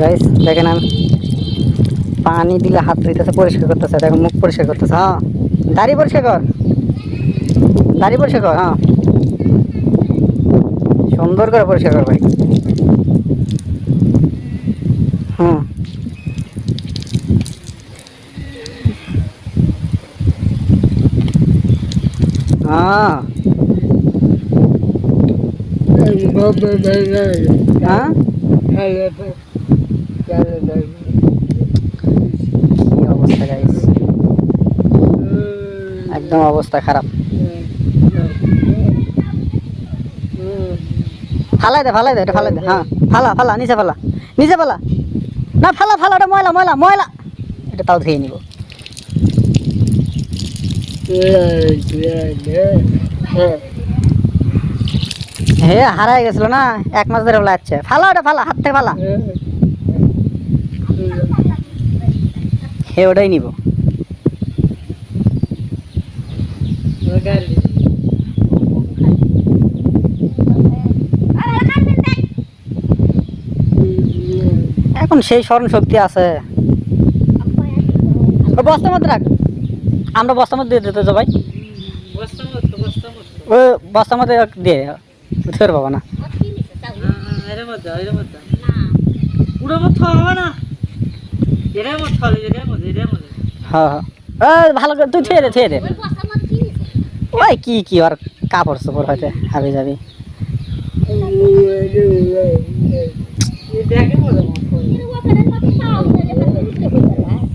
Guys দেখেন আমি পানি দিলে হাত ধুইতেছে পরিষ্কার করতেছে দেখেন মুখ পরিষ্কার করতেছে হ্যাঁ। দাড়ি পরিষ্কার কর। দাড়ি পরিষ্কার কর হ্যাঁ। সুন্দর করে পরিষ্কার কর ভাই। হুম। হ্যাঁ। হ্যাঁ? একদম অবস্থা খারাপ। ফালাই দে ফালাই দে ফালাই দে। হ্যাঁ ফালা ফালা, নিচে ফালা নিচে ফালা। না, ফালা ফালা ওটা ময়লা ময়লা ময়লা। এটা তাও ধুয়ে নিব। হে হারাই গেছিল না? এক মাস ধরে বলে যাচ্ছে ফালা, ওটা ফালা, হাত থেকে ফালা। হে ওটাই নিব। এখন সেই স্মরণ শক্তি আছে। ও বস্তার মধ্যে রাখ। আমরা বস্তা মধ্যে দিয়ে দিতে ভাই। ও বস্তার মধ্যে দিয়ে উঠে পাবো না। হ্যাঁ হ্যাঁ। ভালো করে তুই ছেড়ে দে ওই কি কি আর কাপড় চোপড় হয়তো হাবি যাবি